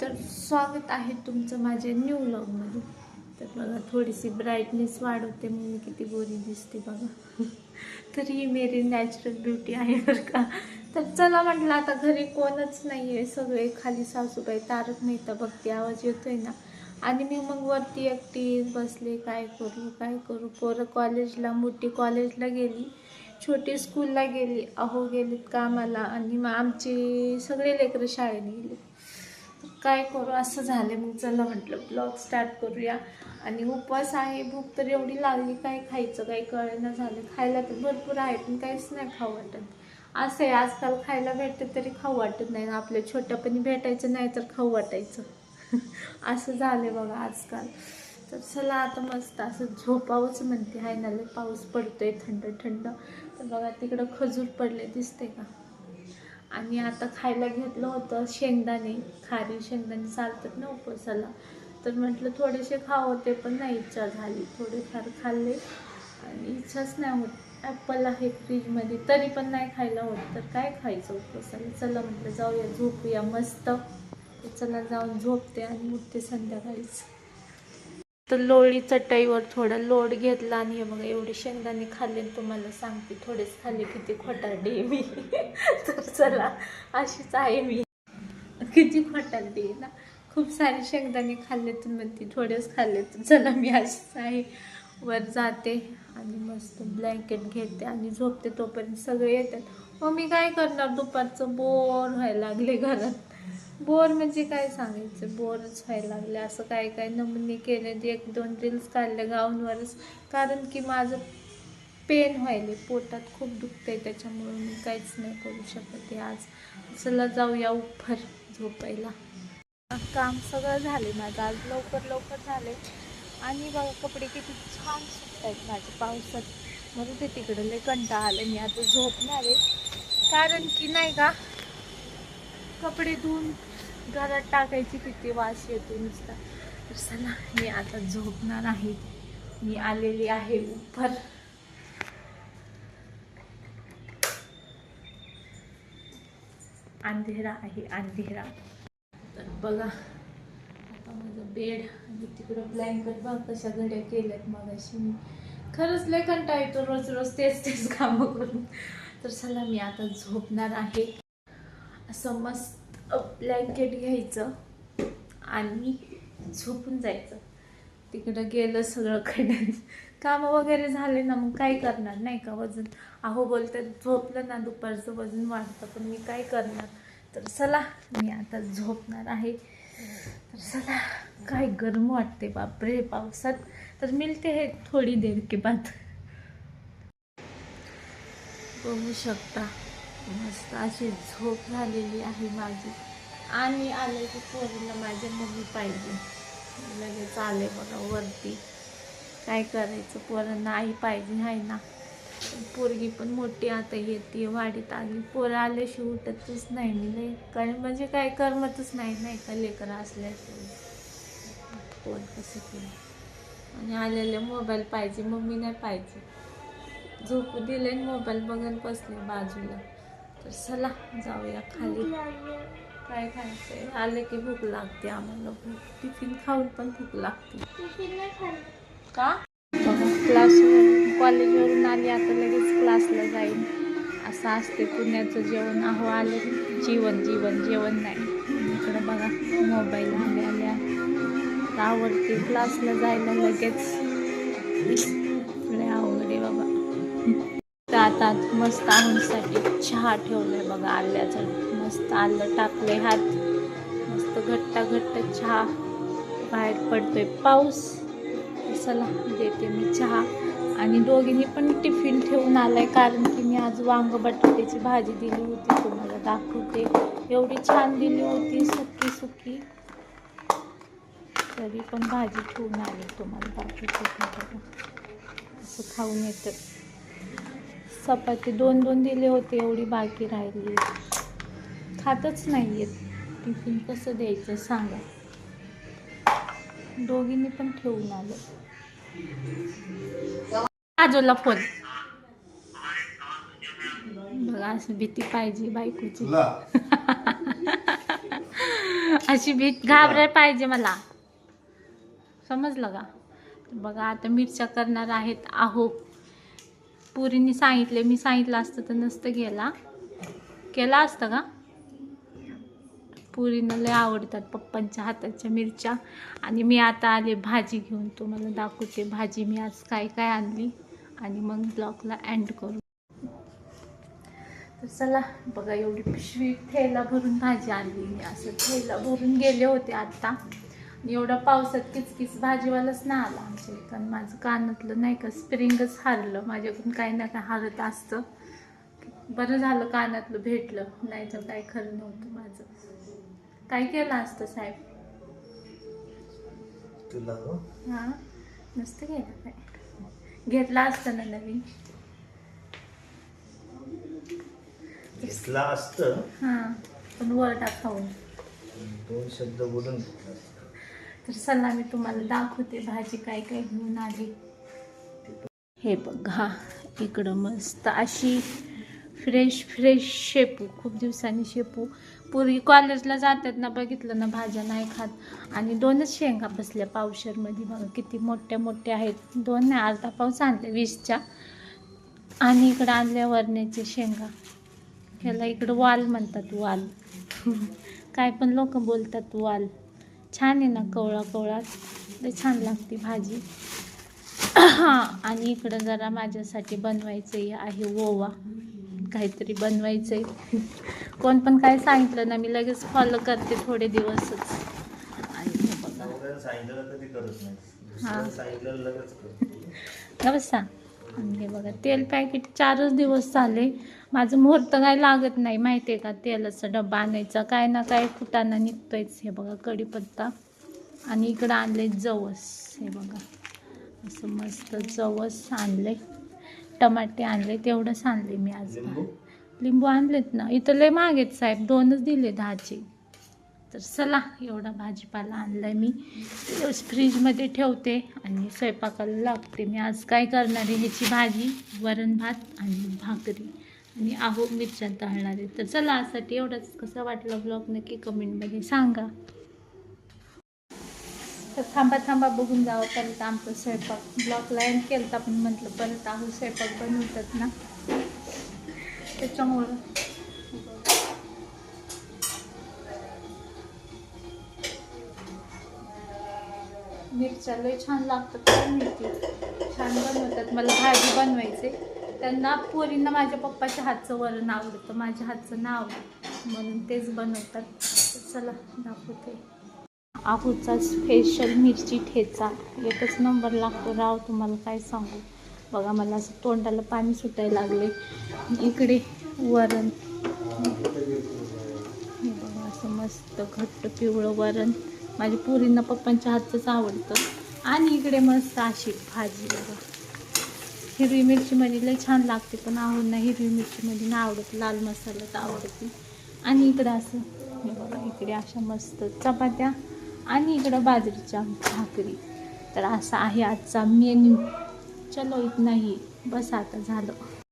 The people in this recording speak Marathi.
तर स्वागत आहे तुमचं माझ्या न्यू लॉगमध्ये तर बघा थोडीशी ब्राईटनेस वाढवते मग मी किती गोरी दिसते बघा. तर ही मेरी नॅचरल ब्युटी आहे बरं का. तर चला म्हटलं आता घरी कोणच नाही आहे सगळे खाली सासूबाई तारक मेहता बघते आवाज येतोय ना. आणि मी मग वरती एकटी बसले काय करू काय करू? पोरं कॉलेजला मोठी कॉलेजला गेली. छोटी स्कूलला गेली. अहो गेलीत कामाला. आणि मग आमची सगळे लेकरं शाळेत गेली काय करू? असं झालं मग चला म्हटलं ब्लॉग स्टार्ट करूया. आणि उपवास आहे. भूक तर एवढी लागली काय खायचं? काही कळेना झालं. खायला तर भरपूर आहे पण काहीच नाही खाऊ वाटत. असं आहे आजकाल खायला भेटतं तरी खाऊ वाटत नाही. आपल्या छोट्यापणी भेटायचं नाही तर खाऊ वाटायचं. असं झालं बघा आजकाल. तर चला आता मस्त असं झोपावंच म्हणते. हाय ना पाऊस पडतोय थंड थंड. तर बघा तिकडं खजूर पडले दिसते का? आणि आता खायला घेतलं होतं शेंगदाणे. खारी शेंगदाणे चालतात ना उपवासाला तर म्हटलं थोडेसे खावं ते पण नाही इच्छा झाली. थोडेफार खाल्ले आणि इच्छाच नाही होत. ॲपल आहे फ्रीजमध्ये तरी पण नाही खायला होत. तर काय खायचं उपवासाला चला म्हटलं जाऊया झोपूया मस्त. चला जाऊन झोपते आणि उठते संध्याकाळीच. तर लोळी चटईवर थोडा लोड घेतला आणि हे बघा एवढे शेंगदाणे खाल्ले तुम्हाला सांगते थोडेच खाल्ले किती खोटारडी मी. तर चला अशीच आहे मी. किती खोटारडी ना. खूप सारे शेंगदाणे खाल्ले तर म्हणते थोडेच खाल्ले तर चला मी अशीच आहे. वर जाते आणि मस्त ब्लँकेट घेते आणि झोपते तोपर्यंत सगळे येतात. मग मी काय करणार? दुपारचं बोर व्हायला लागले घरात. बोर म्हणजे काय सांगायचं? बोरच व्हायला लागले असं काय काय नमुने केले एक दोन रील्स काढले गाऊनवरच. कारण की माझं पेन व्हायले. पोटात खूप दुखतंय. त्याच्यामुळे मी काहीच नाही करू शकत आहे आज. चला जाऊया उपर झोपायला. काम सगळं झाले माझं. आज लवकर लवकर झाले आणि बघा कपडे किती छान सुकत आहेत माझे पावसात. म्हणून ते तिकडं. लय कंटाळा आले मी. आता झोपणार आहे. कारण की नाही का कपडे धुवून घरात टाकायची किती वास येतो नुसता. तर चला मी आता झोपणार आहे. मी आलेली आहे उपर. अंधेरा आहे अंधेरा. तर बघा आता माझं बेड आणि तिकडं ब्लँकेट बघ कशा घड्या केल्यात मग अशी मी. खरंच लय कंटाळा येतो रोज रोज तेच तेच कामं करून. तर चला मी आता झोपणार आहे. असं मस्त ब्लँकेट घ्यायचं आणि झोपून जायचं. तिकडं गेलं सगळं खड्यात कामं वगैरे झाले ना मग काय करणार? नाही का? वजन अहो बोलतात झोपलं ना दुपारचं वजन वाढतं पण मी काय करणार? तर चला मी आता झोपणार आहे. तर चला काय गरम वाटते बापरे पावसात. तर मिळते हे थोडी देर के बाद. बघू शकता. मस्त अशी झोप झालेली आहे माझी. आणि आले की पोरीला माझ्या मम्मी पाहिजे. लगेच आले बघा वरती. काय करायचं? पोरांना आई पाहिजे आहे ना. पोरगी पण मोठी आता येते वाढीत आली. पोरं आल्याशी उठतच नाही मी नाही कारण म्हणजे काय करमतच नाही नाही का लेकरं असल्याशिवाय. पोर कसं केलं आणि आलेले मोबाईल पाहिजे मम्मी नाही पाहिजे. झोपू दिले मोबाईल बघत बसले बाजूला. तर चला जाऊया खाली. काय खायचंय? आले की भूक लागते आम्हाला. भूक टिफिन खाऊन पण भूक लागते. का? क्लासवरून कॉलेजवरून आली आता लगेच क्लासला जाईल. असं असते पुण्याचं जेवण. अहो आले जीवन जीवन जेवण नाही. इकडं बघा मोबाईल आले आल्या. आवडते क्लासला जायला लगेच. लय आवड आहे बाबा. हातात आता मस्त आहूनसाठी चहा ठेवलाय बघा आल्याचं. मस्त आलं टाकले हात. मस्त घट्टा घट्ट चहा बाहेर पडतोय. पाऊस. चला देते मी चहा. आणि दोघींनी पण टिफिन ठेवून आलाय कारण की मी आज वांग बटाट्याची भाजी दिली होती. तुम्हाला दाखवते. एवढी छान दिली होती सुकी सुकी. तरी पण भाजी ठेवून आली तुम्हाला दाखवते असं खाऊन येतं. चपाती दोन दोन दिले होते एवढी बाकी राहिली. खातच नाही येत टिफिन कसं द्यायचं सांगा. दोघींनी पण ठेवून आलं. आजोला फोन. बघा असं भीती पाहिजे बायकोची. भाजी भीत घाबराय पाहिजे मला. समजलं का? बघा आता मिरच्या करणार आहेत. आहो पुरींनी सांगितले मी सांगितलं असतं तर नसतं गेला केला असतं का? पुरींना लय आवडतात पप्पांच्या हाताच्या मिरच्या. आणि मी आता आले भाजी घेऊन. तुम्हाला दाखवते भाजी. मी आज काय काय आणली आणि मग ब्लॉगला अँड करू. तर चला बघा एवढी पिशवी थैला भरून भाजी आणली. मी असं थैला भरून गेले होते आत्ता एवढा पावसात किचकिच भाजीवालाच नाही आला आमच्या इथं. माझं कानातलं नाही का स्प्रिंगच हारलं. माझ्याकडून काही ना काय हारत असतं. बरं झालं कानातलं भेटलं. नाही तर काय खरं नव्हतं माझं. काय केलं असतं साहेब? तुला हो? हां? नसतं गेलं काय? घेतला असतं ना नवीन? घेतला असतं. हां. पण वर टाकावून दोन शब्द बोलून घेतला. तर चला मी तुम्हाला दाखवते भाजी काय काय घेऊन आली. हे बघा इकडं मस्त अशी फ्रेश फ्रेश शेपू खूप दिवसांनी शेपू पूर्वी कॉलेजला जातात ना बघितलं ना भाज्या नाही खात. आणि दोनच शेंगा बसल्या पावशरमध्ये बघा किती मोठ्या मोठ्या आहेत. दोन नाही अर्धा पाऊस आणले वीसच्या. आणि इकडं आणल्या वरण्याच्या शेंगा. ह्याला इकडं वाल म्हणतात वाल. काय पण लोक बोलतात वाल. छान आहे ना कवळा कवळा. लय छान लागते भाजी. आणि इकडं जरा माझ्यासाठी बनवायचं आहे ओवा. काहीतरी बनवायचं आहे कोण पण काय सांगितलं ना मी लगेच फॉलो करते थोडे दिवसच. आणि हे बघा. हा. बसा. आणि हे बघा तेल पॅकेट चारच दिवस झाले. माझं मुहूर्त काय लागत नाही माहिती आहे का? तेलाचा डब्बा आणायचा काय ना काय फुटाणा निघतोयच हे बघा कढीपत्ता. आणि इकडं आणले जवस हे बघा. असं मस्त जवस आणले टमाटे आणले तेवढंच आणले मी आज. लिंबू? आणलेत ना? इथं लय महाग आहेत साहेब दोनच दिले दहाचे. तर चला एवढा भाजीपाला आणला मी. फ्रीजमध्ये ठेवते आणि स्वयंपाकाला लागते. मी आज काय करणार आहे? ह्याची भाजी वरण भात आणि भाकरी. आणि आहो मिरच्या तळणार आहे. तर चला आजसाठी एवढंच. कसं वाटलं ब्लॉग नक्की कमेंटमध्ये सांगा. तर थांबा थांबा बघून जावं. परत आमचं स्वयंपाक ब्लॉकला एंड केलं तर आपण म्हटलं परत आहो स्वयंपाक बनवतात ना. त्याच्यामुळं मिरच्या लय छान लागतात काय छान बनवतात. मला भाजी बनवायचे. त्यांना पोरींना माझ्या पप्पाच्या हातचं वरण आवडतं. माझ्या हातचं नाव म्हणून तेच बनवतात. चला दाखवते. आहूचा स्पेशल मिरची ठेचा. एकच नंबर लागतो. राव तुम्हाला काय सांगू? बघा मला असं तोंडाला पाणी सुटायला लागले इकडे वरण. बघा असं मस्त घट्ट पिवळं वरण. माझ्या पुरींना पप्पांच्या हातचंच आवडतं. आणि इकडे मस्त अशी भाजी बघा. हिरवी मिरचीमध्ये म्हणजे लई छान लागते पण आवडणं हिरवी मिरचीमध्ये म्हणजे ना आवडत. लाल मसालाच आवडते. आणि इकडं असं हे बघा इकडे अशा मस्त चपात्या. आणि इकडं बाजरीच्या भाकरी. तर असा आहे आजचा मेन्यू. चलो इथं नाही. बस आता झालं.